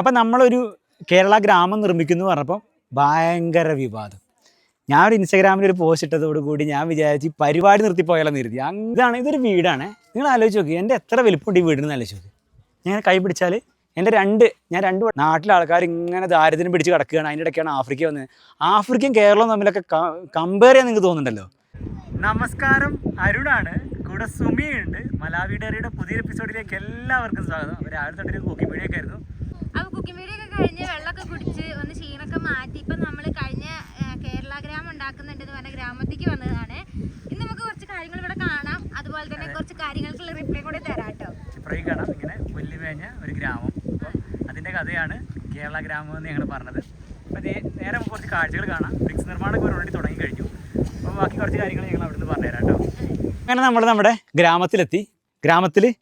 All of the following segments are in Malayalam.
അപ്പം നമ്മളൊരു കേരള ഗ്രാമം നിർമ്മിക്കുന്നു പറഞ്ഞപ്പം ഭയങ്കര വിവാദം. ഞാൻ ഒരു ഇൻസ്റ്റാഗ്രാമിൽ ഒരു പോസ്റ്റ് ഇട്ടതോട് കൂടി ഞാൻ വിചാരിച്ച് പരിപാടി നിർത്തിപ്പോയാലോ നിർത്തി ഇതാണ് ഇതൊരു വീടാണ്. നിങ്ങൾ ആലോചിച്ച് നോക്കി എന്റെ എത്ര വലിപ്പമുണ്ട് ഈ വീടിന് ആലോചിച്ച് നോക്കി. ഞാൻ കൈ പിടിച്ചാൽ എന്റെ രണ്ട് ഞാൻ രണ്ട് നാട്ടിലെ ആൾക്കാർ ഇങ്ങനെ ദാരിദ്ര്യം പിടിച്ച് കിടക്കുകയാണ്. അതിന്റെ ഇടയ്ക്കാണ് ആഫ്രിക്ക വന്നത്. ആഫ്രിക്കയും കേരളവും തമ്മിലൊക്കെ കമ്പയർ ചെയ്യാൻ നിങ്ങൾക്ക് തോന്നുന്നുണ്ടല്ലോ? നമസ്കാരം അരുണാണ്. കൂടെ സുമിയുണ്ട് മലാവി ഡയറിയുടെ പുതിയ എപ്പിസോഡിലേക്ക് എല്ലാവർക്കും സ്വാഗതം. അവർ തൊട്ടൊരു നോക്കി വീഡിയോ ആയിരുന്നു അപ്പൊ കുക്കിംഗ് വീഡിയോ ഒക്കെ കഴിഞ്ഞ് വെള്ളമൊക്കെ കുടിച്ച് ഒന്ന് ക്ഷീണൊക്കെ മാറ്റി ഇപ്പൊ നമ്മൾ കഴിഞ്ഞ ആ, കേരള ഗ്രാമം ഉണ്ടാക്കുന്നുണ്ട് എന്ന് പറഞ്ഞ ഗ്രാമത്തേക്ക് വന്നതാണ് ഇന്ന് നമുക്ക് കുറച്ച് കാര്യങ്ങൾ ഇവിടെ കാണാം അതുപോലെ തന്നെ കുറച്ച് കാര്യങ്ങൾക്കുള്ള റിപ്ലൈ കൂടി തരാം കേട്ടോ ഇപ്പുറേക്ക് കാണാം ഇങ്ങനെ പുല്ലുമേഞ്ഞ ഒരു ഗ്രാമം അപ്പോൾ അതിന്റെ കഥയാണ് എന്ന് ഞങ്ങൾ പറഞ്ഞത്. അപ്പോൾ നേരെ കുറച്ച് കാഴ്ചകൾ കാണാം. ബ്രിക്സ് നിർമ്മാണമൊക്കെ ഓൾറെഡി തുടങ്ങി കഴിഞ്ഞു. അപ്പോൾ ബാക്കി കുറച്ച് കാര്യങ്ങൾ ഞങ്ങൾ അവിടുന്ന് പറഞ്ഞുതരാം കേട്ടോ. അങ്ങനെ നമ്മൾ നമ്മുടെ ഗ്രാമത്തിലെത്തി. ഗ്രാമത്തിൽ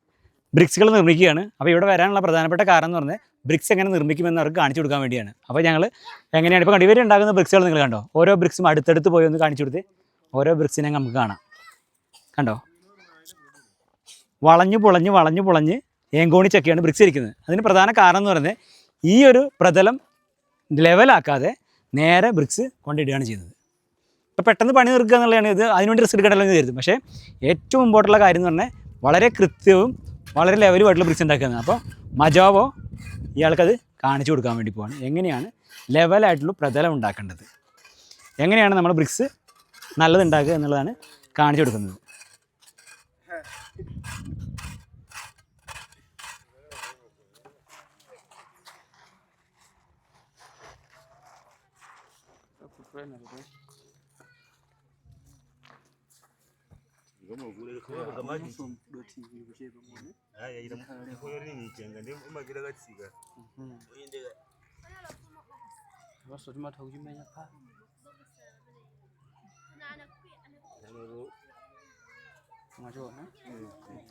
ബ്രിക്സുകൾ നിർമ്മിക്കുകയാണ്. അപ്പോൾ ഇവിടെ വരാനുള്ള പ്രധാനപ്പെട്ട കാരണം എന്ന് പറഞ്ഞാൽ ബ്രിക്സ് എങ്ങനെ നിർമ്മിക്കുമെന്ന് അവർക്ക് കാണിച്ചു കൊടുക്കാൻ വേണ്ടിയാണ്. അപ്പോൾ ഞങ്ങൾ എങ്ങനെയാണ് ഇപ്പോൾ കണ്ടു. ഉണ്ടാകുന്ന ബ്രിക്സുകൾ നിങ്ങൾ കണ്ടോ? ഓരോ ബ്രിക്സും അടുത്തടുത്ത് പോയി ഒന്ന് കാണിച്ചു കൊടുത്ത് ഓരോ ബ്രിക്സിനെ നമുക്ക് കാണാം. കണ്ടോ? വളഞ്ഞു പുളഞ്ഞ് വളഞ്ഞു പുളഞ്ഞ് ഏങ്കോണിച്ചൊക്കെയാണ് ബ്രിക്സ് ഇരിക്കുന്നത്. അതിന് പ്രധാന കാരണം എന്ന് പറയുന്നത് ഈ ഒരു പ്രതലം ലെവലാക്കാതെ നേരെ ബ്രിക്സ് കൊണ്ടിടുകയാണ് ചെയ്യുന്നത്. ഇപ്പോൾ പെട്ടെന്ന് പണി തീർക്കുക എന്നുള്ളതാണ് ഇത്. അതിനുവേണ്ടി റിസ്ക് എടുക്കേണ്ടല്ലോ എന്ന് കരുതും. പക്ഷേ ഏറ്റവും ഇമ്പോർട്ടുള്ള കാര്യം എന്ന് പറഞ്ഞാൽ വളരെ കൃത്യവും വളരെ ലെവലുമായിട്ടുള്ള ബ്രിക്സ് ഉണ്ടാക്കുന്നത് അപ്പോൾ മജാവോ ഇയാൾക്കത് കാണിച്ചു കൊടുക്കാൻ വേണ്ടി പോവാണ്. എങ്ങനെയാണ് ലെവലായിട്ടുള്ള പ്രതലം ഉണ്ടാക്കേണ്ടത്? എങ്ങനെയാണ് നമ്മൾ ബ്രിക്സ് നല്ലതുണ്ടാക്കുക എന്നുള്ളതാണ് കാണിച്ചു കൊടുക്കുന്നത്?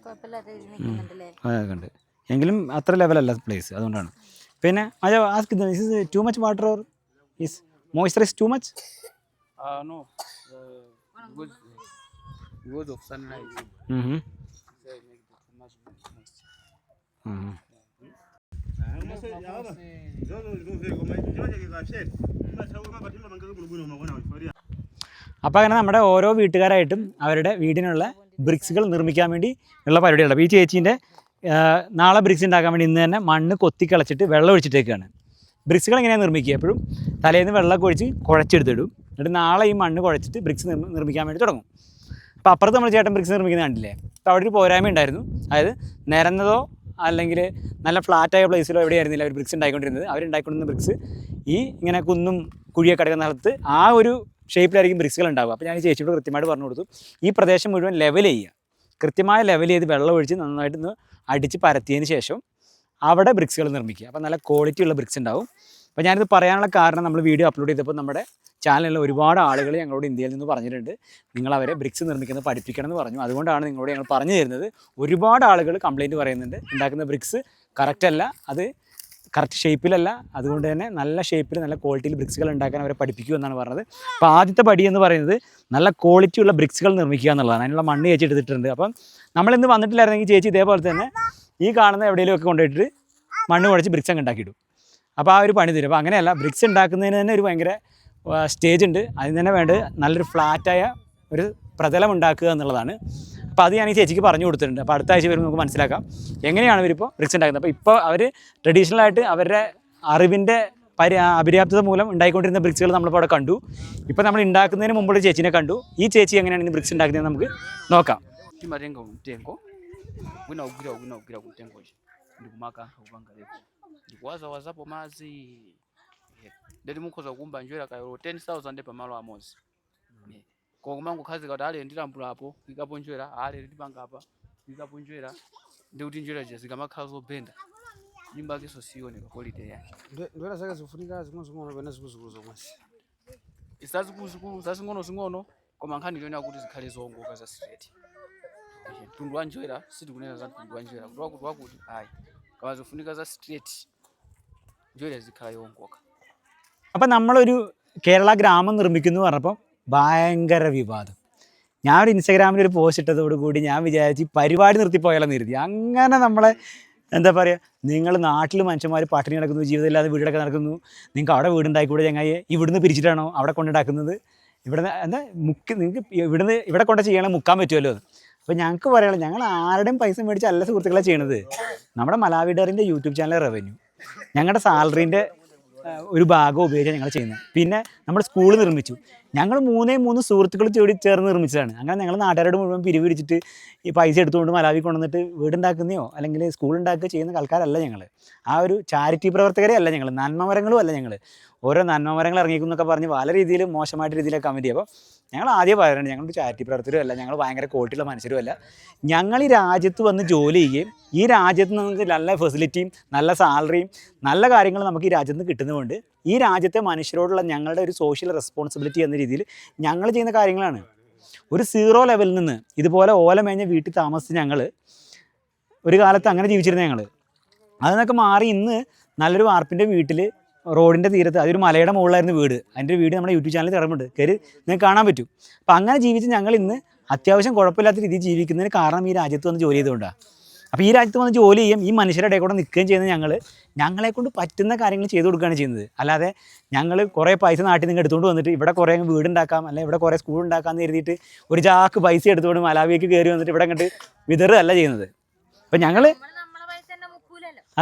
കുഴപ്പമില്ലാത്ത രീതിയിൽ നിൽക്കുന്നുണ്ടല്ലേ അതൊക്കെ ഉണ്ട് എങ്കിലും അത്ര ലെവലല്ല പ്ലേസ് അതുകൊണ്ടാണ്. പിന്നെ അത് ask is too much water or is moisturise too much no no. The too much അപ്പോൾ അങ്ങനെ നമ്മുടെ ഓരോ വീട്ടുകാരായിട്ടും അവരുടെ വീടിനുള്ള ബ്രിക്സുകൾ നിർമ്മിക്കാൻ വേണ്ടി ഉള്ള പരിപാടികളുണ്ട് അപ്പൊ ഈ ചേച്ചീന്റെ നാളെ ബ്രിക്സ് ഉണ്ടാക്കാൻ വേണ്ടി ഇന്ന് തന്നെ മണ്ണ് കൊത്തി കളച്ചിട്ട് വെള്ളം ഒഴിച്ചിട്ടേക്കാണ്. ബ്രിക്സുകൾ എങ്ങനെയാണ് നിർമ്മിക്കുക? എപ്പോഴും തലേന്ന് വെള്ളമൊക്കെ ഒഴിച്ച് കുഴച്ചെടുത്തിടും. എന്നിട്ട് നാളെ ഈ മണ്ണ് കുഴച്ചിട്ട് ബ്രിക്സ് നിർമ്മിക്കാൻ വേണ്ടി തുടങ്ങും. അപ്പോൾ അപ്പുറത്ത് നമ്മൾ ചേട്ടൻ ബ്രിക്സ് നിർമ്മിക്കുന്ന കണ്ടില്ലേ? അപ്പോൾ അവിടെ ഒരു പോരായ്മ ഉണ്ടായിരുന്നു. അതായത് നിരന്നതോ അല്ലെങ്കിൽ നല്ല ഫ്ലാറ്റായ പ്ലേസിലോ എവിടെയായിരുന്നില്ല അവർ ബ്രിക്സ് ഉണ്ടായിക്കൊണ്ടിരുന്നത്. അവരുണ്ടായിക്കൊണ്ടിരുന്ന ബ്രിക്സ് ഈ ഇങ്ങനെ കുന്നും കുഴിയൊക്കെ കിടക്കുന്ന സ്ഥലത്ത് ആ ഒരു ഷേപ്പിലായിരിക്കും ബ്രിക്സുകൾ ഉണ്ടാവുക. അപ്പോൾ ഞാൻ ഈ ചേച്ചിയോട് കൃത്യമായിട്ട് പറഞ്ഞു കൊടുത്തു. ഈ പ്രദേശം മുഴുവൻ ലെവൽ ചെയ്യുക. കൃത്യമായ ലെവൽ ചെയ്ത് വെള്ളം ഒഴിച്ച് നന്നായിട്ട് ഒന്ന് അടിച്ച് പരത്തിയതിന് ശേഷം അവിടെ ബ്രിക്സുകൾ നിർമ്മിക്കുക. അപ്പോൾ നല്ല ക്വാളിറ്റി ഉള്ള ബ്രിക്സ് ഉണ്ടാവും. അപ്പോൾ ഞാനിത് പറയാനുള്ള കാരണം നമ്മൾ വീഡിയോ അപ്ലോഡ് ചെയ്തപ്പോൾ നമ്മുടെ ചാനലിൽ ഒരുപാട് ആളുകൾ ഞങ്ങളോട് ഇന്ത്യയിൽ നിന്ന് പറഞ്ഞിട്ടുണ്ട്. നിങ്ങൾ അവരെ ബ്രിക്സ് നിർമ്മിക്കുന്നത് പഠിപ്പിക്കണം എന്ന് പറഞ്ഞു. അതുകൊണ്ടാണ് നിങ്ങളോട് ഞങ്ങൾ പറഞ്ഞു തരുന്നത്. ഒരുപാട് ആളുകൾ കംപ്ലൈന്റ് പറയുന്നുണ്ട്. ഉണ്ടാക്കുന്ന ബ്രിക്സ് കറക്റ്റ് അല്ല അത് കറക്റ്റ് ഷേപ്പിലല്ല അതുകൊണ്ട് തന്നെ നല്ല ഷേപ്പിൽ നല്ല ക്വാളിറ്റിയിൽ ബ്രിക്സുകൾ ഉണ്ടാക്കാൻ അവരെ പഠിപ്പിക്കൂ എന്നാണ് പറഞ്ഞത്. അപ്പോൾ ആദ്യത്തെ പടി എന്ന് പറയുന്നത് നല്ല ക്വാളിറ്റിയുള്ള ബ്രിക്സുകൾ നിർമ്മിക്കുക എന്നുള്ളതാണ്. അതിനുള്ള മണ്ണ് ചേച്ചി എടുത്തിട്ടുണ്ട്. അപ്പം നമ്മളിന്ന് വന്നിട്ടില്ലായിരുന്നെങ്കിൽ ചേച്ചി ഇതേപോലെ തന്നെ ഈ കാണുന്ന എവിടെയെങ്കിലുമൊക്കെ കൊണ്ടുപോയിട്ട് മണ്ണ് കുഴച്ച് ബ്രിക്സ് അങ്ങ് ഉണ്ടാക്കിയിടും. അപ്പോൾ ആ ഒരു പണി തരും. അപ്പോൾ അങ്ങനെയല്ല ബ്രിക്സ് ഉണ്ടാക്കുന്നതിന് തന്നെ ഒരു ഭയങ്കര സ്റ്റേജ് ഉണ്ട്. അതിന് തന്നെ വേണ്ടത് നല്ലൊരു ഫ്ലാറ്റായ ഒരു പ്രതലം ഉണ്ടാക്കുക എന്നുള്ളതാണ്. അപ്പോൾ അത് ഞാൻ ഈ ചേച്ചിക്ക് പറഞ്ഞു കൊടുത്തിട്ടുണ്ട്. അപ്പോൾ അടുത്ത ആഴ്ച വരുമ്പോൾ നമുക്ക് മനസ്സിലാക്കാം. എങ്ങനെയാണ് ഇവരിപ്പോൾ റിക്സ് ഉണ്ടാക്കുന്നത്? അപ്പോൾ ഇപ്പോൾ അവർ ട്രഡീഷണൽ ആയിട്ട് അവരുടെ അറിവിന്റെ പരി അപര്യാപ്തത മൂലം ഉണ്ടായിക്കൊണ്ടിരുന്ന ബ്രിക്സുകൾ നമ്മളിപ്പോൾ അവിടെ കണ്ടു. ഇപ്പോൾ നമ്മൾ ഉണ്ടാക്കുന്നതിന് മുമ്പുള്ള ചേച്ചിനെ കണ്ടു. ഈ ചേച്ചി എങ്ങനെയാണ് ഇന്ന് ബ്രിക്സ് ഉണ്ടാക്കുന്നത് നമുക്ക് നോക്കാം. Ndeti mukhoza kukumba njwera kayolo 10000 pamalo amodzi Eh, koma kumangokhazika kuti ale ndilambulapo ikapo njwera ale ndipanga apa ikapo njwera ndi kuti njwera zija zikamakhala zobenda nyumba yakenso sioneka quality yake. Ndwera zake zikufunika zing'ono-zing'ono pene zikuluzikulu zomwezi isazikuzikulu zazing'ono-zing'ono koma nkhani iliyonera kuti zikhale zowongoka za straight Eh, mtundu wa njwera sitikunena za mtundu wa njwera kuti wakuti wakuti ayi kama zifunika za straight njwera zikhala yowongoka അപ്പം നമ്മളൊരു കേരള ഗ്രാമം നിർമ്മിക്കുന്നു പറഞ്ഞപ്പോൾ ഭയങ്കര വിവാദം. ഞാൻ ഒരു ഇൻസ്റ്റാഗ്രാമിൽ ഒരു പോസ്റ്റ് ഇട്ടതോട് കൂടി ഞാൻ വിചാരിച്ച് പരിപാടി നിർത്തിപ്പോയാലെന്ന് കരുതി. അങ്ങനെ നമ്മളെ എന്താ പറയുക നിങ്ങൾ നാട്ടിൽ മനുഷ്യന്മാർ പട്ടിണി കിടക്കുന്നു ജീവിതമില്ലാതെ വീടൊക്കെ നടക്കുന്നു നിങ്ങൾക്ക് അവിടെ വീടുണ്ടായിക്കൂടെ ചങ്ങായി ഇവിടുന്ന് പിരിച്ചിട്ടാണോ അവിടെ കൊണ്ടുണ്ടാക്കുന്നത് ഇവിടെ എന്താ മുക്കി നിങ്ങൾക്ക് ഇവിടുന്ന് ഇവിടെ കൊണ്ട് ചെയ്യണം മുക്കാൻ പറ്റുമല്ലോ അപ്പോൾ ഞങ്ങൾക്ക് പറയാനുള്ളത് ഞങ്ങൾ ആരുടെയും പൈസ മേടിച്ച് അല്ല സുഹൃത്തുക്കളെ ചെയ്യണത്. നമ്മുടെ മലാവിഡറിന്റെ യൂട്യൂബ് ചാനൽ റവന്യൂ ഞങ്ങളുടെ സാലറീന്റെ ഒരു ഭാഗം ഉപയോഗിച്ചാണ് ഞങ്ങൾ ചെയ്യുന്നത്. പിന്നെ നമ്മൾ സ്കൂൾ നിർമ്മിച്ചു. ഞങ്ങൾ മൂന്നേ മൂന്ന് സുഹൃത്തുക്കൾ കൂടി ചേർന്ന് നിർമ്മിച്ചതാണ്. അങ്ങനെ ഞങ്ങൾ നാട്ടുകാരോട് മുഴുവൻ പിരിവിരിച്ചിട്ട് ഈ പൈസ എടുത്തുകൊണ്ട് മലാവി കൊണ്ടുവന്നിട്ട് വീടുണ്ടാക്കുന്നയോ അല്ലെങ്കിൽ സ്കൂൾ ഉണ്ടാക്കുകയോ ചെയ്യുന്ന ആൾക്കാരല്ല ഞങ്ങൾ ആ ഒരു ചാരിറ്റി പ്രവർത്തകരെ അല്ല ഞങ്ങൾ നന്മമരങ്ങളും അല്ല ഞങ്ങൾ ഓരോ നന്മമരങ്ങൾ ഇറങ്ങിക്കുന്നൊക്കെ പറഞ്ഞ് പല രീതിയിൽ മോശമായിട്ട് രീതിയിലൊക്കെ കമന്റ് ചെയ്യും. അപ്പോൾ ഞങ്ങൾ ആദ്യം പറയുന്നത് ഞങ്ങൾ ചാരിറ്റി പ്രവർത്തകരും അല്ല ഞങ്ങൾ ഭയങ്കര ക്വാളിറ്റിയുള്ള മനുഷ്യരും അല്ല. ഞങ്ങൾ ഈ രാജ്യത്ത് വന്ന് ജോലി ചെയ്യുകയും ഈ രാജ്യത്ത് നമുക്ക് നല്ല ഫെസിലിറ്റിയും നല്ല സാലറിയും നല്ല കാര്യങ്ങളും നമുക്ക് ഈ രാജ്യത്ത് നിന്ന് കിട്ടുന്നതുകൊണ്ട് ഈ രാജ്യത്തെ മനുഷ്യരോടുള്ള ഞങ്ങളുടെ ഒരു സോഷ്യൽ റെസ്പോൺസിബിലിറ്റി എന്ന രീതിയിൽ ഞങ്ങൾ ചെയ്യുന്ന കാര്യങ്ങളാണ്. ഒരു സീറോ ലെവലിൽ നിന്ന് ഇതുപോലെ ഓല മേഞ്ഞ വീട്ടിൽ താമസിച്ച് ഞങ്ങൾ ഒരു കാലത്ത് അങ്ങനെ ജീവിച്ചിരുന്ന ഞങ്ങൾ അതിനൊക്കെ മാറി ഇന്ന് നല്ലൊരു വാർപ്പിന്റെ വീട്ടിൽ റോഡിന്റെ തീരത്ത് അതൊരു മലയുടെ മുകളിലായിരുന്നു വീട്. അതിന്റെ വീട് നമ്മുടെ യൂട്യൂബ് ചാനലിൽ തിറമുണ്ട് കയറി നിങ്ങൾക്ക് കാണാൻ പറ്റും. അപ്പം അങ്ങനെ ജീവിച്ച് ഞങ്ങൾ ഇന്ന് അത്യാവശ്യം കുഴപ്പമില്ലാത്ത രീതിയിൽ ജീവിക്കുന്നതിന് കാരണം ഈ രാജ്യത്ത് വന്ന് ജോലി ചെയ്തുകൊണ്ടാണ് അപ്പോൾ ഈ രാജ്യത്ത് വന്ന് ജോലി ചെയ്യും ഈ മനുഷ്യരുടെ ഇടയിൽ കൂടെ നിൽക്കുകയും ചെയ്യുന്ന ഞങ്ങൾ ഞങ്ങളെ കൊണ്ട് പറ്റുന്ന കാര്യങ്ങൾ ചെയ്തു കൊടുക്കുകയാണ് ചെയ്യുന്നത്. അല്ലാതെ ഞങ്ങൾ കുറേ പൈസ നാട്ടിൽ നിന്ന് എടുത്തുകൊണ്ട് വന്നിട്ട് ഇവിടെ കുറേ വീടുണ്ടാക്കാം അല്ലെങ്കിൽ ഇവിടെ കുറേ സ്കൂൾ ഉണ്ടാക്കാമെന്ന് കരുതിയിട്ട് ഒരു ചാക്ക് പൈസ എടുത്തുകൊണ്ട് മലാവിലേക്ക് കയറി വന്നിട്ട് ഇവിടെ അങ്ങോട്ട് വിതറുകയല്ല ചെയ്യുന്നത്. അപ്പം ഞങ്ങൾ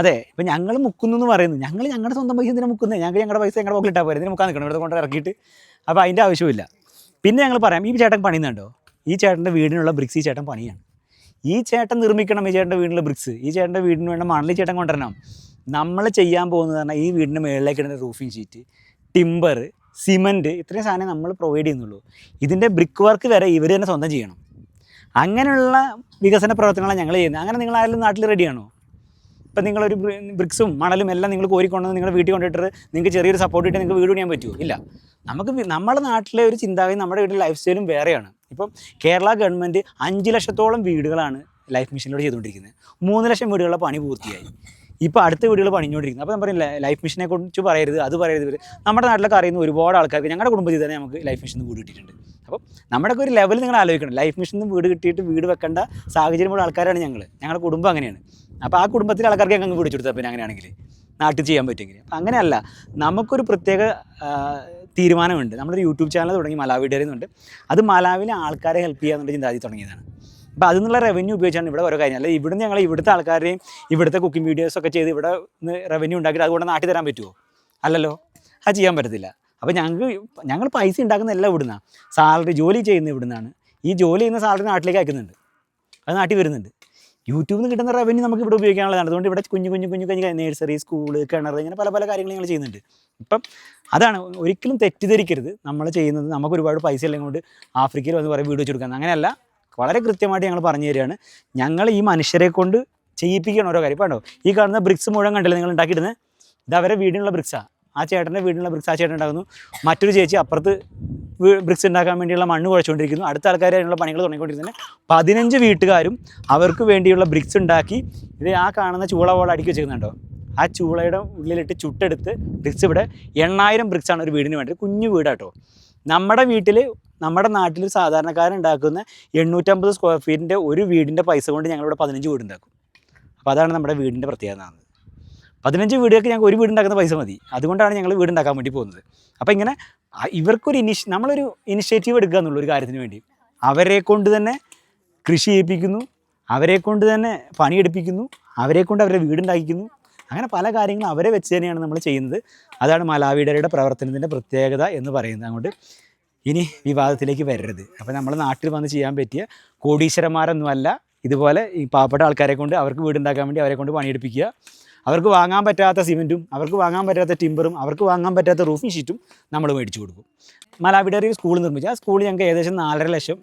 അതെ ഇപ്പം ഞങ്ങൾ മുക്കുന്നു എന്ന് പറയുന്നു. ഞങ്ങൾ ഞങ്ങളുടെ സ്വന്തം പൈസ എന്തിനാണ് മുക്കുന്നത് ഞങ്ങൾ ഞങ്ങളുടെ പൈസ ഞങ്ങളുടെ പോക്കറ്റിട്ടാൽ പോരെ. ഇതിന് മുക്കാൻ നിൽക്കണം ഇവിടെ കൊണ്ട് ഇറക്കിയിട്ട്. അപ്പോൾ അതിന്റെ ആവശ്യമില്ല പിന്നെ ഞങ്ങൾ പറയാം ഈ ചേട്ടൻ പണിയുന്നുണ്ടോ? ഈ ചേട്ടന്റെ വീടിനുള്ള ബ്രിക്സ് ഈ ചേട്ടൻ പണിയാണ്. ഈ ചേട്ടൻ നിർമ്മിക്കണം ഈ ചേട്ടന്റെ വീടിന്റെ ബ്രിക്സ് ഈ ചേട്ടന്റെ വീടിന് വേണ്ട മണലി ചേട്ടൻ കൊണ്ടുവരണം. നമ്മൾ ചെയ്യാൻ പോകുന്നത് പറഞ്ഞാൽ ഈ വീടിന്റെ മുകളിലേക്ക് ഇടുന്ന റൂഫിങ് ഷീറ്റ് ടിമ്പർ സിമന്റ് ഇത്രയും സാധനം നമ്മൾ പ്രൊവൈഡ് ചെയ്യുന്നുള്ളൂ. ഇതിന്റെ ബ്രിക്ക് വർക്ക് വരെ ഇവർ തന്നെ സ്വന്തം ചെയ്യണം. അങ്ങനെയുള്ള വികസന പ്രവർത്തനങ്ങളാണ് ഞങ്ങൾ ചെയ്യുന്നത്. അങ്ങനെ നിങ്ങൾ നാട്ടിൽ റെഡിയാണോ ഇപ്പം നിങ്ങളൊരു ബ്രി- ബ്രിക്സും മണലും എല്ലാം നിങ്ങൾ കോരിക്കൊണ്ടുവന്ന് നിങ്ങളുടെ വീട്ടിൽ കൊണ്ടിട്ട് നിങ്ങൾക്ക് ചെറിയൊരു സപ്പോർട്ട് ഇട്ട് നിങ്ങൾക്ക് വീട് പണിയാൻ പറ്റുമോ? ഇല്ല. നമുക്ക് നമ്മുടെ നാട്ടിലെ ഒരു ചിന്താഗതി നമ്മുടെ വീട്ടിലെ ലൈഫ് സ്റ്റൈലും വേറെയാണ്. ഇപ്പം കേരള ഗവൺമെന്റ് അഞ്ച് ലക്ഷത്തോളം വീടുകളാണ് ലൈഫ് മിഷനിലൂടെ ചെയ്തുകൊണ്ടിരിക്കുന്നത്. മൂന്ന് ലക്ഷം വീടുകളുടെ പണി പൂർത്തിയായി. ഇപ്പോൾ അടുത്ത വീടുകൾ പണിഞ്ഞുകൊണ്ടിരിക്കുന്നത് അപ്പോൾ ഞാൻ ലൈഫ് മിഷനെ കുറിച്ച് പറയരുത് അത് പറയരുത്. നമ്മുടെ നാട്ടിലൊക്കെ അറിയുന്ന ഒരുപാട് ആൾക്കാർക്ക് ഞങ്ങളുടെ കുടുംബത്തിൽ തന്നെ നമുക്ക് ലൈഫ് മിഷൻ വീട് കിട്ടിയിട്ടുണ്ട്. അപ്പോൾ നമ്മുടെ ഒരു ലെവൽ നിങ്ങൾ ആലോചിക്കണം. ലൈഫ് മിഷനിൽ വീട് കിട്ടിയിട്ട് വീട് വെക്കേണ്ട സാഹചര്യമുള്ള ആൾക്കാരാണ് ഞങ്ങൾ ഞങ്ങളുടെ കുടുംബം അങ്ങനെയാണ്. അപ്പോൾ ആ കുടുംബത്തിലെ ആൾക്കാർക്ക് അങ്ങ് പിടിച്ചു കൊടുത്താൽ പിന്നെ അങ്ങനെയാണെങ്കിൽ നാട്ടിൽ ചെയ്യാൻ പറ്റുമെങ്കിൽ അപ്പം അങ്ങനെയല്ല നമുക്കൊരു പ്രത്യേക തീരുമാനമുണ്ട്. നമ്മളൊരു യൂട്യൂബ് ചാനൽ തുടങ്ങി മലാവി ഡയറി അത് മലാവിലെ ആൾക്കാരെ ഹെൽപ്പ് ചെയ്യാന്നുള്ള ചിന്താതി തുടങ്ങിയതാണ്. അപ്പോൾ അതിൽ നിന്നുള്ള റവന്യൂ ഉപയോഗിച്ചാണ് ഇവിടെ ഓരോ കാര്യം. അല്ല ഇവിടുന്ന് ഞങ്ങൾ ഇവിടുത്തെ ആൾക്കാരെയും ഇവിടുത്തെ കുക്കിംഗ് വീഡിയോസ് ഒക്കെ ചെയ്ത് ഇവിടെ റവന്യൂ ഉണ്ടാക്കിയിട്ട് അതുകൊണ്ട് നാട്ടിൽ തരാൻ പറ്റുമോ അല്ലല്ലോ. അത് ചെയ്യാൻ പറ്റത്തില്ല. അപ്പോൾ ഞങ്ങൾക്ക് ഞങ്ങൾ പൈസ ഉണ്ടാക്കുന്ന എല്ലാം ഇവിടുന്നാണ് സാലറി ജോലി ചെയ്യുന്ന ഇവിടുന്നാണ്. ഈ ജോലി ചെയ്യുന്ന സാലറി നാട്ടിലേക്ക് അയക്കുന്നുണ്ട്. അത് നാട്ടിൽ വരുന്നുണ്ട്. യൂട്യൂബിൽ നിന്ന് കിട്ടുന്ന റവന്യൂ നമുക്ക് ഇവിടെ ഉപയോഗിക്കാനുള്ളതാണ്. അതുകൊണ്ട് ഇവിടെ കുഞ്ഞു കുഞ്ഞു കുഞ്ഞു കുഞ്ഞു നേഴ്സറി സ്കൂൾ കിണർ ഇങ്ങനെ പല പല കാര്യങ്ങൾ ഞങ്ങൾ ചെയ്യുന്നുണ്ട്. ഇപ്പം അതാണ് ഒരിക്കലും തെറ്റിദ്ധരിക്കരുത്. നമ്മൾ ചെയ്യുന്നത് നമുക്ക് ഒരുപാട് പൈസ ഇല്ലെങ്കിൽ കൊണ്ട് ആഫ്രിക്കയിൽ വന്ന് പറയും വീട് വെച്ച് കൊടുക്കാൻ അങ്ങനെയല്ല വളരെ കൃത്യമായിട്ട് ഞങ്ങൾ പറഞ്ഞു തരികയാണ്. ഞങ്ങൾ ഈ മനുഷ്യരെ കൊണ്ട് ചെയ്യിപ്പിക്കണം ഓരോ കാര്യം. ഇപ്പോൾ ഈ കാണുന്ന ബ്രിക്സ് മുഴുവൻ കണ്ടില്ല നിങ്ങൾ ഉണ്ടാക്കിയിടുന്നത് ഇത് അവരെ വീടിനുള്ള ബ്രിക്സാണ് ആ. ചേട്ടന്റെ വീടിനുള്ള ബ്രിക്സ് ആ ചേട്ടൻ ഉണ്ടാകുന്നു മറ്റൊരു ചേച്ചി അപ്പുറത്ത് ബ്രിക്സ് ഉണ്ടാക്കാൻ വേണ്ടിയുള്ള മണ്ണ് കുഴച്ചുകൊണ്ടിരിക്കുന്നു. അടുത്ത ആൾക്കാർ അതിനുള്ള പണികൾ തുടങ്ങിക്കൊണ്ടിരിക്കുന്നത് പതിനഞ്ച് വീട്ടുകാരും അവർക്ക് വേണ്ടിയുള്ള ബ്രിക്സ് ഉണ്ടാക്കി ഇത് ആ കാണുന്ന ചൂള പോലെ അടുക്കി വെച്ചിരുന്നുണ്ടോ ആ ചൂളയുടെ ഉള്ളിലിട്ട് ചുട്ടെടുത്ത് ബ്രിക്സ് ഇവിടെ എണ്ണായിരം ബ്രിക്സാണ് ഒരു വീടിന് വേണ്ടി കുഞ്ഞു വീടാട്ടോ. നമ്മുടെ വീട്ടിൽ നമ്മുടെ നാട്ടിൽ സാധാരണക്കാരൻ ഉണ്ടാക്കുന്ന എണ്ണൂറ്റമ്പത് സ്ക്വയർ ഫീറ്റിന്റെ ഒരു വീടിന്റെ പൈസ കൊണ്ട് ഞങ്ങളിവിടെ പതിനഞ്ച് വീടുണ്ടാക്കും. അപ്പോൾ അതാണ് നമ്മുടെ വീടിന്റെ പ്രത്യേകത പതിനഞ്ച് വീടുകൾക്ക് ഞങ്ങൾക്ക് ഒരു വീടുണ്ടാക്കുന്ന പൈസ മതി. അതുകൊണ്ടാണ് ഞങ്ങൾ വീടുണ്ടാക്കാൻ വേണ്ടി പോകുന്നത്. അപ്പോൾ ഇങ്ങനെ ഇവർക്കൊരു ഇനിഷ് നമ്മളൊരു ഇനിഷ്യേറ്റീവ് എടുക്കുക എന്നുള്ള ഒരു കാര്യത്തിന് വേണ്ടി. അവരെ കൊണ്ട് തന്നെ കൃഷി ചെയ്യിപ്പിക്കുന്നു അവരെ കൊണ്ട് തന്നെ പണിയെടുപ്പിക്കുന്നു അവരെ കൊണ്ട് അവരെ വീടുണ്ടാക്കിക്കുന്നു. അങ്ങനെ പല കാര്യങ്ങളും അവരെ വെച്ച് തന്നെയാണ് നമ്മൾ ചെയ്യുന്നത്. അതാണ് മലാവിഡരുടെ പ്രവർത്തനത്തിന്റെ പ്രത്യേകത എന്ന് പറയുന്നത് അങ്ങോട്ട്. ഇനി വിവാദത്തിലേക്ക് വരരുത്. അപ്പോൾ നമ്മൾ നാട്ടിൽ വന്ന് ചെയ്യാൻ പറ്റിയ കോടീശ്വരന്മാരൊന്നുമല്ല. ഇതുപോലെ ഈ പാവപ്പെട്ട ആൾക്കാരെ കൊണ്ട് അവർക്ക് വീടുണ്ടാക്കാൻ വേണ്ടി അവരെ കൊണ്ട് പണിയെടുപ്പിക്കുക. അവർക്ക് വാങ്ങാൻ പറ്റാത്ത സിമെന്റും അവർക്ക് വാങ്ങാൻ പറ്റാത്ത ടിമ്പറും അവർക്ക് വാങ്ങാൻ പറ്റാത്ത റൂഫിംഗ് ഷീറ്റും നമ്മൾ മേടിച്ചു കൊടുക്കും. മലാബിഡറി സ്കൂൾ നിർമ്മിച്ചു. ആ സ്കൂളിൽ ഞങ്ങൾക്ക് ഏകദേശം നാലര ലക്ഷം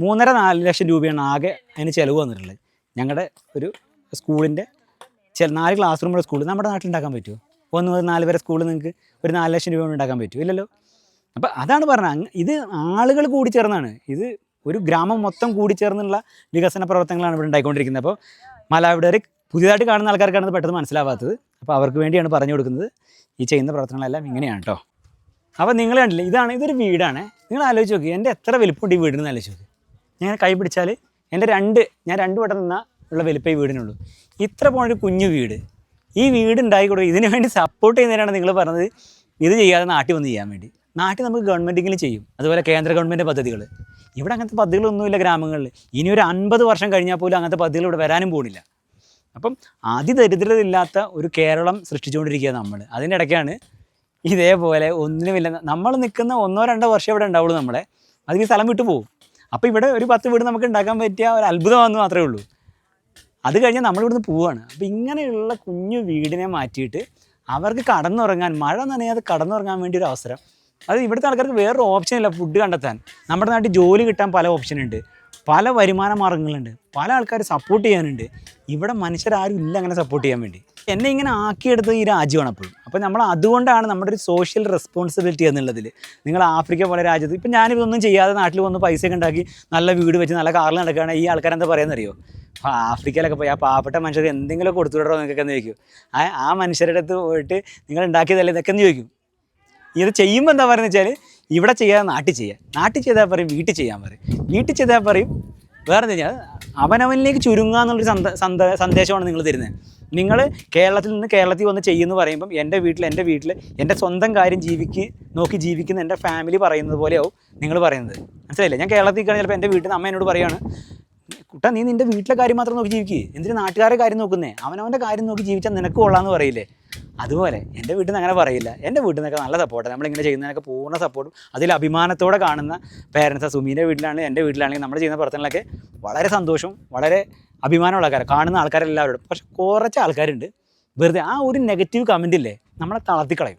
മൂന്നര നാല് ലക്ഷം രൂപയാണ് ആകെ അതിന് ചിലവ് വന്നിട്ടുള്ളത്. ഞങ്ങളുടെ ഒരു സ്കൂളിന്റെ ചില നാല് ക്ലാസ് റൂമുള്ള സ്കൂൾ നമ്മുടെ നാട്ടിൽ ഉണ്ടാക്കാൻ പറ്റുമോ ഒന്ന് മുതൽ നാല് വരെ സ്കൂളിൽ നിങ്ങൾക്ക് ഒരു നാല് ലക്ഷം രൂപ ഉണ്ടാക്കാൻ പറ്റുമോ ഇല്ലല്ലോ. അപ്പോൾ അതാണ് പറഞ്ഞത്. ഇത് ആളുകൾ കൂടി ചേർന്നാണ്. ഇത് ഒരു ഗ്രാമം മൊത്തം കൂടി ചേർന്നുള്ള വികസന പ്രവർത്തനങ്ങളാണ് ഇവിടെ ഉണ്ടായിക്കൊണ്ടിരിക്കുന്നത്. അപ്പോൾ മലാവിഡറി പുതിയതായിട്ട് കാണുന്ന ആൾക്കാർക്കാണ് ഇത് പെട്ടെന്ന് മനസ്സിലാവാത്തത്. അപ്പോൾ അവർക്ക് വേണ്ടിയാണ് പറഞ്ഞു കൊടുക്കുന്നത്. ഈ ചെയ്യുന്ന പ്രവർത്തനങ്ങളെല്ലാം ഇങ്ങനെയാണ് കേട്ടോ. അപ്പോൾ നിങ്ങൾ കണ്ടില്ലേ ഇതാണ് ഇതൊരു വീടാണ്. നിങ്ങൾ ആലോചിച്ച് നോക്കി എന്റെ എത്ര വലിപ്പമുണ്ട് ഈ വീടിന് ആലോചിച്ച് നോക്കി. ഞാൻ കൈ പിടിച്ചാൽ എന്റെ രണ്ട് ഞാൻ രണ്ട് വട്ടം നിന്നാൽ ഉള്ള വലിപ്പം ഈ വീടിനുള്ളൂ. ഇത്ര പോണൊരു കുഞ്ഞു വീട്. ഈ വീട് ഉണ്ടായി കൊടുക്കുക ഇതിനു വേണ്ടി സപ്പോർട്ട് ചെയ്യുന്നതിനാണ് നിങ്ങൾ പറഞ്ഞത്. ഇത് ചെയ്യാതെ നാട്ടിൽ വന്ന് ചെയ്യാൻ വേണ്ടി. നാട്ടിൽ നമുക്ക് ഗവൺമെന്റെങ്കിലും ചെയ്യും. അതുപോലെ കേന്ദ്ര ഗവൺമെന്റ് പദ്ധതികൾ ഇവിടെ അങ്ങനത്തെ പദ്ധതികളൊന്നുമില്ല ഗ്രാമങ്ങളിൽ ഇനി ഒരു അൻപത് വർഷം കഴിഞ്ഞാൽ പോലും അങ്ങനത്തെ പദ്ധതികൾ ഇവിടെ വരാനും പോകുന്നില്ല അപ്പം അതിദരിദ്രതയില്ലാത്ത ഒരു കേരളം സൃഷ്ടിച്ചുകൊണ്ടിരിക്കുക നമ്മൾ. അതിന്റെ ഇടയ്ക്കാണ് ഇതേപോലെ ഒന്നിനുമില്ല. നമ്മൾ നിൽക്കുന്ന ഒന്നോ രണ്ടോ വർഷം ഇവിടെ ഉണ്ടാവുള്ളൂ നമ്മളെ. അതിന് സ്ഥലം വിട്ടു പോകും അപ്പോൾ ഇവിടെ ഒരു പത്ത് വീട് നമുക്ക് ഉണ്ടാക്കാൻ പറ്റിയ ഒരു അത്ഭുതമാണെന്ന് മാത്രമേ ഉള്ളൂ. അത് കഴിഞ്ഞാൽ നമ്മൾ ഇവിടുന്ന് പോവാണ്. അപ്പോൾ ഇങ്ങനെയുള്ള കുഞ്ഞു വീടിനെ മാറ്റിയിട്ട് അവർക്ക് കടന്നുറങ്ങാൻ മഴ നനയാതെ കടന്നുറങ്ങാൻ വേണ്ടി ഒരു അവസരം. അത് ഇവിടുത്തെ ആൾക്കാർക്ക് വേറൊരു ഓപ്ഷൻ ഇല്ല ഫുഡ് കണ്ടെത്താൻ. നമ്മുടെ നാട്ടിൽ ജോലി കിട്ടാൻ പല ഓപ്ഷൻ ഉണ്ട്. പല വരുമാന മാർഗങ്ങളുണ്ട്. പല ആൾക്കാർ സപ്പോർട്ട് ചെയ്യാനുണ്ട്. ഇവിടെ മനുഷ്യരാരും ഇല്ല അങ്ങനെ സപ്പോർട്ട് ചെയ്യാൻ വേണ്ടി. എന്നെ ഇങ്ങനെ ആക്കിയെടുത്തത് ഈ രാജ്യമാണ് അപ്പോഴും. അപ്പോൾ നമ്മൾ അതുകൊണ്ടാണ് നമ്മുടെ ഒരു സോഷ്യൽ റെസ്പോൺസിബിലിറ്റി എന്നുള്ളതിൽ നിങ്ങൾ ആഫ്രിക്ക പോലെ രാജ്യത്ത് ഇപ്പം ഞാനിതൊന്നും ചെയ്യാതെ നാട്ടിൽ വന്ന് പൈസയൊക്കെ ഉണ്ടാക്കി നല്ല വീട് വെച്ച് നല്ല കാറിൽ നടക്കുകയാണ്. ഈ ആൾക്കാർ എന്താ പറയുന്നറിയോ? അപ്പോൾ ആഫ്രിക്കയിലൊക്കെ പോയി ആ പാവപ്പെട്ട മനുഷ്യർക്ക് എന്തെങ്കിലും കൊടുത്തുവിടറോ എന്നൊക്കെ എന്ന് ചോദിക്കും. ആ ആ മനുഷ്യരുടെ അടുത്ത് പോയിട്ട് നിങ്ങൾ ഉണ്ടാക്കിയതല്ലേ ഇതൊക്കെ എന്ന് ചോദിക്കും. ഇത് ചെയ്യുമ്പോൾ എന്താ പറയുന്നത് വെച്ചാൽ ഇവിടെ ചെയ്യാതെ നാട്ടിൽ ചെയ്യുക നാട്ടിൽ ചെയ്താൽ പറയും വീട്ടിൽ ചെയ്യാൻ പറയും. വീട്ടിൽ ചെയ്താൽ പറയും വേറെ എന്താ അവനവനിലേക്ക് ചുരുങ്ങുക എന്നുള്ളൊരു സന്ദ സന്ദ സന്ദേശമാണ് നിങ്ങൾ തരുന്നത് നിങ്ങൾ കേരളത്തിൽ നിന്ന് കേരളത്തിൽ വന്ന് ചെയ്യുമെന്ന് പറയുമ്പം എന്റെ വീട്ടിൽ എന്റെ വീട്ടിൽ എന്റെ സ്വന്തം കാര്യം ജീവിക്ക് നോക്കി ജീവിക്കുന്ന എന്റെ ഫാമിലി പറയുന്നത് പോലെയാവും നിങ്ങൾ പറയുന്നത്. മനസ്സിലായില്ലേ? ഞാൻ കേരളത്തിൽ കഴിഞ്ഞാൽ ചിലപ്പോൾ എന്റെ വീട്ടിൽ നിന്ന് അമ്മ എന്നോട് പറയുകയാണ് കുട്ടാ നീ നിന്റെ വീട്ടിലെ കാര്യം മാത്രം നോക്കി ജീവിക്കുക എന്തിനു നാട്ടുകാരെ കാര്യം നോക്കുന്നേ? അവനവന്റെ കാര്യം നോക്കി ജീവിച്ചാൽ നിനക്ക് കൊള്ളാമെന്ന് പറയില്ലേ? അതുപോലെ എന്റെ വീട്ടിൽ നിന്ന് അങ്ങനെ പറയില്ല. എന്റെ വീട്ടിൽ നിന്നൊക്കെ നല്ല സപ്പോർട്ടാണ് നമ്മളിങ്ങനെ ചെയ്യുന്നതിനൊക്കെ പൂർണ സപ്പോർട്ടും അതിൽ അഭിമാനത്തോടെ കാണുന്ന പേരൻസ് സുമീന്റെ വീട്ടിലാണെങ്കിൽ എന്റെ വീട്ടിലാണെങ്കിൽ നമ്മൾ ചെയ്യുന്ന പ്രവർത്തനങ്ങളൊക്കെ വളരെ സന്തോഷവും വളരെ അഭിമാനമുള്ള ആൾക്കാർ കാണുന്ന ആൾക്കാരെല്ലാവരോടും. പക്ഷെ കുറച്ച് ആൾക്കാരുണ്ട്. വെറുതെ ആ ഒരു നെഗറ്റീവ് കമന്റ് ഇല്ലേ നമ്മളെ തളർത്തിക്കളയും.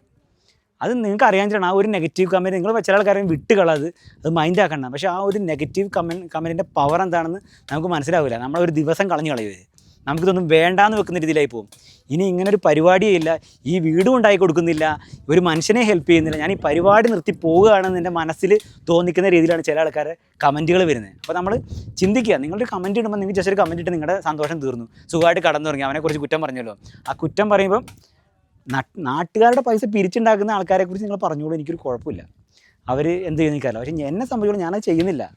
അത് നിങ്ങൾക്ക് അറിയാൻ ചെയ്യണം ആ ഒരു നെഗറ്റീവ് കമന്റ് നിങ്ങൾ ചില ആൾക്കാരെയും വിട്ടുകളത് അത്. മൈൻഡ് ആക്കണ്ട. പക്ഷേ ആ ഒരു നെഗറ്റീവ് കമൻ കമന്റിന്റെ പവർ എന്താണെന്ന് നമുക്ക് മനസ്സിലാവില്ല. നമ്മളൊരു ദിവസം കളഞ്ഞു കളയുക നമുക്കിതൊന്നും വേണ്ടാന്ന് വെക്കുന്ന രീതിയിലായി പോകും. ഇനി ഇങ്ങനെ ഒരു പരിപാടിയേ ഇല്ല ഈ വീടും ഉണ്ടാക്കി കൊടുക്കുന്നില്ല ഒരു മനുഷ്യനെ ഹെൽപ്പ് ചെയ്യുന്നില്ല ഞാൻ ഈ പരിപാടി നിർത്തി പോവുകയാണെന്ന് എന്റെ മനസ്സിൽ തോന്നിക്കുന്ന രീതിയിലാണ് ചില ആൾക്കാരെ കമന്റുകൾ വരുന്നത്. അപ്പോൾ നമ്മൾ ചിന്തിക്കുക നിങ്ങളുടെ കമന്റ് ഇടുമ്പോൾ നിങ്ങൾക്ക് ജസ്റ്റ് ഒരു കമന്റ് ഇട്ട് നിങ്ങളുടെ സന്തോഷം തീർന്നു. സുഖമായിട്ട് കടന്നു തുടങ്ങി അവനെക്കുറിച്ച് കുറ്റം പറഞ്ഞല്ലോ. ആ കുറ്റം പറയുമ്പം നാട്ട്- നാട്ടുകാരുടെ പൈസ പിരിച്ചുണ്ടാക്കുന്ന ആൾക്കാരെക്കുറിച്ച് നിങ്ങൾ പറഞ്ഞോളൂ എനിക്കൊരു കുഴപ്പമില്ല. അവർ എന്ത് ചെയ്യുന്ന പക്ഷേ എന്നെ സംബന്ധിച്ചോളം ഞാനത് ചെയ്യുന്നില്ല.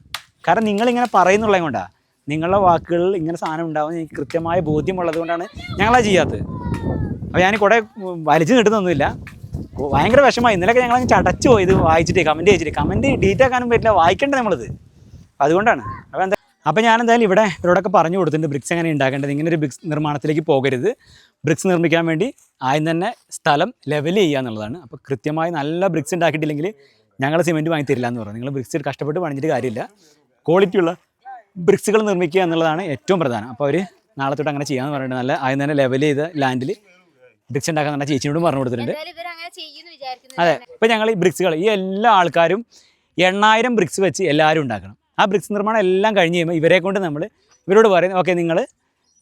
കാരണം നിങ്ങളിങ്ങനെ പറയുന്നുള്ളത് കൊണ്ടാണ് നിങ്ങളുടെ വാക്കുകളിൽ ഇങ്ങനെ സാധനം ഉണ്ടാവും എനിക്ക് കൃത്യമായ ബോധ്യമുള്ളത് കൊണ്ടാണ് ഞങ്ങളത് ചെയ്യാത്തത്. അപ്പോൾ ഞാൻ കുറേ വലിച്ചു നീട്ടുന്നൊന്നുമില്ല. കൊ- ഭയങ്കര വിഷമമായി. ഇന്നലെയൊക്കെ ഞങ്ങൾ ചടച്ചു പോയി ഇത് വായിച്ചിട്ട് കമന്റ് ചെയ്തിട്ട്. കമന്റ് ഡീറ്റ് ആക്കാനും പറ്റില്ല വായിക്കേണ്ടത് നമ്മളിത്? അതുകൊണ്ടാണ്. അപ്പോൾ എന്താ അപ്പോൾ ഞാൻ എന്തായാലും ഇവിടെ ഇവരോടൊക്കെ പറഞ്ഞു കൊടുത്തിട്ടുണ്ട് ബ്രിക്സ് എങ്ങനെ ഉണ്ടാക്കേണ്ടത്. ഇങ്ങനെ ഒരു ബ്രിക്സ് നിർമ്മാണത്തിലേക്ക് പോകരുത്. ബ്രിക്സ് നിർമ്മിക്കാൻ വേണ്ടി ആദ്യം തന്നെ സ്ഥലം ലെവൽ ചെയ്യുക എന്നുള്ളതാണ്. അപ്പോൾ കൃത്യമായി നല്ല ബ്രിക്സ് ഉണ്ടാക്കിയിട്ടില്ലെങ്കിൽ ഞങ്ങൾ സിമെന്റ് വാങ്ങി തരില്ല എന്ന് പറഞ്ഞു. നിങ്ങൾ ബ്രിക്സ് കഷ്ടപ്പെട്ട് പണിഞ്ഞിട്ട് കാര്യമില്ല. ക്വാളിറ്റിയുള്ള ബ്രിക്സുകൾ നിർമ്മിക്കുക എന്നുള്ളതാണ് ഏറ്റവും പ്രധാനം. അപ്പോൾ അവർ നാളെ തൊട്ട് അങ്ങനെ ചെയ്യാന്ന് പറഞ്ഞിട്ട് നല്ല ആദ്യം തന്നെ ലെവൽ ചെയ്ത് ലാൻഡിൽ ബ്രിക്സ് ഉണ്ടാക്കാൻ തന്നെ ചേച്ചിയോടും പറഞ്ഞു കൊടുത്തിട്ടുണ്ട്. അതെ. ഇപ്പം ഞങ്ങൾ ഈ ബ്രിക്സുകൾ ഈ എല്ലാ ആൾക്കാരും എണ്ണായിരം ബ്രിക്സ് വെച്ച് എല്ലാവരും ഉണ്ടാക്കണം. ആ ബ്രിക്സ് നിർമ്മാണം എല്ലാം കഴിഞ്ഞ് കഴിയുമ്പോൾ ഇവരെ കൊണ്ട് നമ്മൾ ഇവരോട് പറയും ഓക്കെ നിങ്ങൾ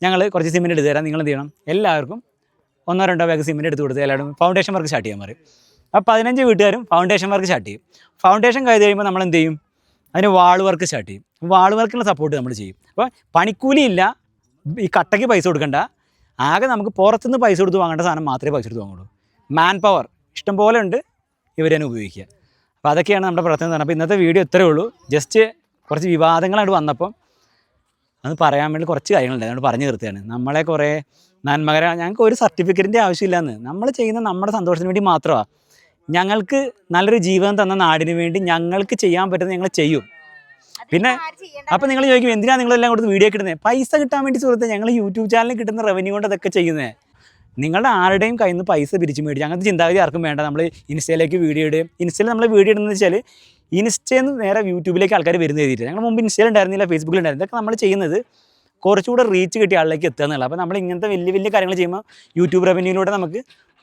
ഞങ്ങൾ കുറച്ച് സിമെന്റ് എടുത്ത് തരാം നിങ്ങൾ എന്ത് ചെയ്യണം? എല്ലാവർക്കും ഒന്നോ രണ്ടോ ബാഗ് സിമെന്റ് എടുത്ത് കൊടുത്ത് എല്ലാവരും ഫൗണ്ടേഷൻ വർക്ക് സ്റ്റാർട്ട് ചെയ്യാൻ പറയും. അപ്പോൾ പതിനഞ്ച് വീട്ടുകാരും ഫൗണ്ടേഷൻ വർക്ക് സ്റ്റാർട്ട് ചെയ്യും. ഫൗണ്ടേഷൻ കഴിഞ്ഞ് കഴിയുമ്പോൾ നമ്മൾ എന്ത് ചെയ്യും? അതിന് വാൾ വർക്ക് സ്റ്റാർട്ട് ചെയ്യും. വാൾ വർക്കിനുള്ള സപ്പോർട്ട് നമ്മൾ ചെയ്യും. അപ്പോൾ പണിക്കൂലി ഇല്ല ഈ കട്ടയ്ക്ക് പൈസ കൊടുക്കണ്ട. ആകെ നമുക്ക് പുറത്തുനിന്ന് പൈസ കൊടുത്ത് വാങ്ങേണ്ട സാധനം മാത്രമേ പൈസ കൊടുത്ത് വാങ്ങുള്ളൂ. മാൻ പവർ ഇഷ്ടം പോലെ ഉണ്ട് ഇവർ തന്നെ ഉപയോഗിക്കുക. അപ്പോൾ അതൊക്കെയാണ് നമ്മുടെ പ്രവർത്തനം പറഞ്ഞാൽ. അപ്പോൾ ഇന്നത്തെ വീഡിയോ ഇത്രയേ ഉള്ളൂ. ജസ്റ്റ് കുറച്ച് വിവാദങ്ങളായിട്ട് വന്നപ്പം അത് പറയാൻ വേണ്ടി കുറച്ച് കാര്യങ്ങളുണ്ട്. അതുകൊണ്ട് പറഞ്ഞു നിർത്തുകയാണ് നമ്മളെ കുറേ നന്മകര ഞങ്ങൾക്ക് ഒരു സർട്ടിഫിക്കറ്റിന്റെ ആവശ്യമില്ലെന്ന്. നമ്മൾ ചെയ്യുന്ന നമ്മുടെ സന്തോഷത്തിന് വേണ്ടി മാത്രമാണ് ഞങ്ങൾക്ക് നല്ലൊരു ജീവൻ തന്ന നാടിന് വേണ്ടി ഞങ്ങൾക്ക് ചെയ്യാൻ പറ്റുന്നത് ഞങ്ങൾ ചെയ്യും. പിന്നെ അപ്പം നിങ്ങൾ ചോദിക്കും എന്തിനാണ് നിങ്ങളെല്ലാം കൊടുത്ത് വീഡിയോ കിട്ടുന്നത് പൈസ കിട്ടാൻ വേണ്ടി സുഹൃത്തെ ഞങ്ങൾ യൂട്യൂബ് ചാനലിൽ കിട്ടുന്ന റവന്യൂ കൊണ്ട് അതൊക്കെ ചെയ്യുന്നത് നിങ്ങളുടെ ആരുടെയും കയ്യിൽ നിന്ന് പൈസ പിരിച്ചു മേടിച്ച് അങ്ങനത്തെ ചിന്താഗതി ആർക്കും വേണ്ട. നമ്മൾ ഇൻസ്റ്റയിലേക്ക് വീഡിയോ ഇടും ഇൻസ്റ്റയിൽ നമ്മൾ വീഡിയോ ഇടുന്നത് വെച്ചാൽ ഇൻസ്റ്റയിൽ നിന്ന് നേരെ യൂട്യൂബിലേക്ക് ആൾക്കാർ വരുന്ന എഴുതിയിട്ട് ഞങ്ങൾ മുമ്പ് ഇൻസ്റ്റയിൽ ഉണ്ടായിരുന്നില്ല ഫേസ്ബുക്കിൽ ഉണ്ടായിരുന്നു. ഇതൊക്കെ നമ്മൾ ചെയ്യുന്നത് കുറച്ചുകൂടെ റീച്ച് കിട്ടിയ ആളിലേക്ക് എത്തുക എന്നുള്ളത് അപ്പോൾ നമ്മൾ ഇങ്ങനത്തെ വലിയ വലിയ കാര്യങ്ങൾ ചെയ്യുമ്പോൾ യൂട്യൂബ് റവന്യൂയിലൂടെ നമുക്ക്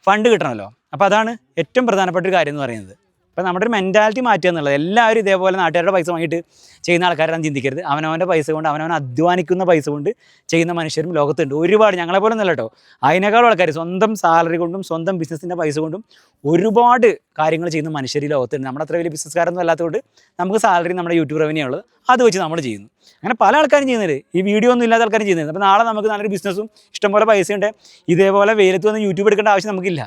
ഫണ്ട് കിട്ടണമല്ലോ. അപ്പോൾ അതാണ് ഏറ്റവും പ്രധാനപ്പെട്ട ഒരു കാര്യം എന്ന് പറയുന്നത്. അപ്പോൾ നമ്മുടെ ഒരു മെന്റാലിറ്റി മാറ്റുക എന്നുള്ളത്. എല്ലാവരും ഇതേപോലെ നാട്ടുകാരുടെ പൈസ വാങ്ങിയിട്ട് ചെയ്യുന്ന ആൾക്കാരാണ് ചിന്തിക്കരുത്. അവനവന്റെ പൈസ കൊണ്ട് അവനവൻ അധ്വാനിക്കുന്ന പൈസ കൊണ്ട് ചെയ്യുന്ന മനുഷ്യരും ലോകത്തുണ്ട്. ഒരുപാട് ഞങ്ങളെപ്പോലെ ഒന്നല്ല കേട്ടോ. അതിനേക്കാളും ആൾക്കാർ സ്വന്തം സാലറി കൊണ്ടും സ്വന്തം ബിസിനസ്സിന്റെ പൈസ കൊണ്ടും ഒരുപാട് കാര്യങ്ങൾ ചെയ്യുന്ന മനുഷ്യർ ഈ ലോകത്തുണ്ട്. നമ്മുടെ അത്ര വലിയ ബിസിനസ്സുകാരൊന്നും അല്ലാത്തതുകൊണ്ട് നമുക്ക് സാലറി നമ്മുടെ യൂട്യൂബ് റവന്യൂ ഉള്ളത് അത് വെച്ച് നമ്മൾ ചെയ്യുന്നു. അങ്ങനെ പല ആൾക്കാരും ചെയ്യുന്നത് ഈ വീഡിയോ ഒന്നും ഇല്ലാത്ത ആൾക്കാരും ചെയ്യുന്നത് അപ്പോൾ നാളെ നമുക്ക് നല്ലൊരു ബിസിനസ്സും ഇഷ്ടംപോലെ പൈസയുണ്ട്. ഇതേപോലെ വെയിലത്ത് വന്ന് യൂട്യൂബ് എടുക്കേണ്ട ആവശ്യം നമുക്കില്ല.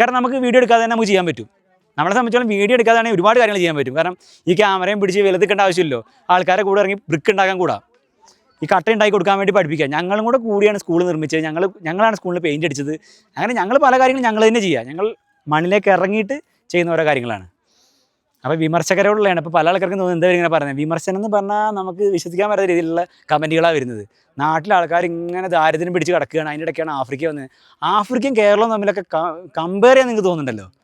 കാരണം നമുക്ക് വീഡിയോ എടുക്കാതെ തന്നെ നമുക്ക് ചെയ്യാൻ പറ്റും. നമ്മളെ സംബന്ധിച്ചോളം വീഡിയോ എടുക്കാതാണെങ്കിൽ ഒരുപാട് കാര്യങ്ങൾ ചെയ്യാൻ പറ്റും. കാരണം ഈ ക്യാമറയും പിടിച്ച് വെളുത്തിക്കേണ്ട ആവശ്യമില്ലല്ലോ. ആൾക്കാരെ കൂടെ ഇറങ്ങി ബ്രിക്ക് ഉണ്ടാക്കാൻ കൂടാ. ഈ കട്ട ഉണ്ടാക്കി കൊടുക്കാൻ വേണ്ടി പഠിപ്പിക്കുക. ഞങ്ങളും കൂടെ കൂടിയാണ് സ്കൂൾ നിർമ്മിച്ചത്. ഞങ്ങൾ ഞങ്ങളാണ് സ്കൂളിൽ പെയിന്റ് അടിച്ചത്. അങ്ങനെ ഞങ്ങൾ പല കാര്യങ്ങളും ഞങ്ങൾ തന്നെ ചെയ്യുക. ഞങ്ങൾ മണ്ണിലേക്ക് ഇറങ്ങിയിട്ട് ചെയ്യുന്ന ഓരോ കാര്യങ്ങളാണ്. അപ്പോൾ വിമർശകരോടുള്ളതാണ്. ഇപ്പോൾ പല ആൾക്കാർക്കും തോന്നുന്നത് എന്താ ഇങ്ങനെ പറയുന്നത്? വിമർശനം എന്ന് പറഞ്ഞാൽ നമുക്ക് വിശ്വസിക്കാൻ പറ്റാത്ത രീതിയിലുള്ള കമന്റുകളാണ് വരുന്നത്. നാട്ടിലെ ആൾക്കാർ ഇങ്ങനെ ദാരിദ്ര്യം പിടിച്ച് കിടക്കുകയാണ്. അതിന്റെ ഇടയ്ക്കാണ് ആഫ്രിക്ക വന്നത്. ആഫ്രിക്കയും കേരളവും തമ്മിലൊക്കെ കമ്പയർ ചെയ്യാൻ നിങ്ങൾക്ക് തോന്നുന്നുണ്ടല്ലോ? അപ്പോൾ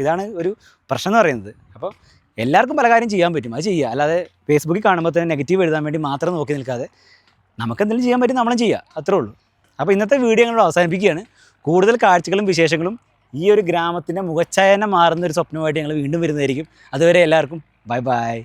ഇതാണ് ഒരു പ്രശ്നം എന്ന് പറയുന്നത്. അപ്പോൾ എല്ലാവർക്കും പല കാര്യം ചെയ്യാൻ പറ്റും. അത് ചെയ്യുക. അല്ലാതെ ഫേസ്ബുക്കിൽ കാണുമ്പോൾ തന്നെ നെഗറ്റീവ് എഴുതാൻ വേണ്ടി മാത്രം നോക്കി നിൽക്കാതെ നമുക്ക് എന്തെങ്കിലും ചെയ്യാൻ പറ്റും നമ്മളും ചെയ്യുക അത്രേ ഉള്ളൂ. അപ്പോൾ ഇന്നത്തെ വീഡിയോ ഞങ്ങൾ അവസാനിപ്പിക്കുകയാണ്. കൂടുതൽ കാഴ്ചകളും വിശേഷങ്ങളും ഈ ഒരു ഗ്രാമത്തിന്റെ മുഖച്ഛായന മാറുന്ന ഒരു സ്വപ്നമായിട്ട് ഞങ്ങൾ വീണ്ടും വരുന്നതായിരിക്കും. അതുവരെ എല്ലാവർക്കും ബൈ ബൈ